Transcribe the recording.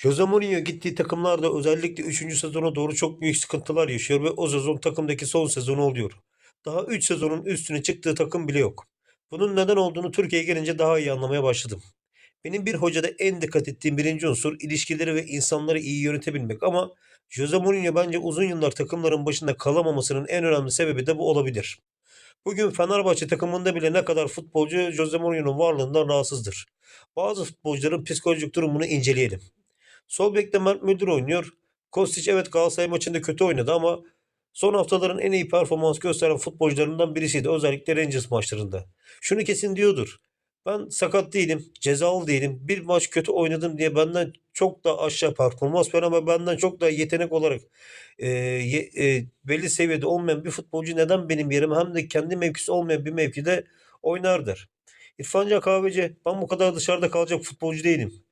Jose Mourinho gittiği takımlarda özellikle 3. sezona doğru çok büyük sıkıntılar yaşıyor ve o sezon takımdaki son sezonu oluyor. Daha 3 sezonun üstüne çıktığı takım bile yok. Bunun neden olduğunu Türkiye'ye gelince daha iyi anlamaya başladım. Benim bir hocada en dikkat ettiğim birinci unsur ilişkileri ve insanları iyi yönetebilmek ama Jose Mourinho bence uzun yıllar takımların başında kalamamasının en önemli sebebi de bu olabilir. Bugün Fenerbahçe takımında bile ne kadar futbolcu Jose Mourinho'nun varlığından rahatsızdır. Bazı futbolcuların psikolojik durumunu inceleyelim. Sol bekte Mert Müldür oynuyor. Kostić evet Galatasaray maçında kötü oynadı ama son haftaların en iyi performans gösteren futbolcularından birisiydi. Özellikle Rangers maçlarında. Şunu kesin diyordur. Ben sakat değilim, cezalı değilim. Bir maç kötü oynadım diye benden çok da aşağı performans veren ama benden çok da yetenek olarak e, e, belli seviyede olmayan bir futbolcu neden benim yerime hem de kendi mevkisi olmayan bir mevkide oynar der. İrfan Can Kahveci ben bu kadar dışarıda kalacak futbolcu değilim.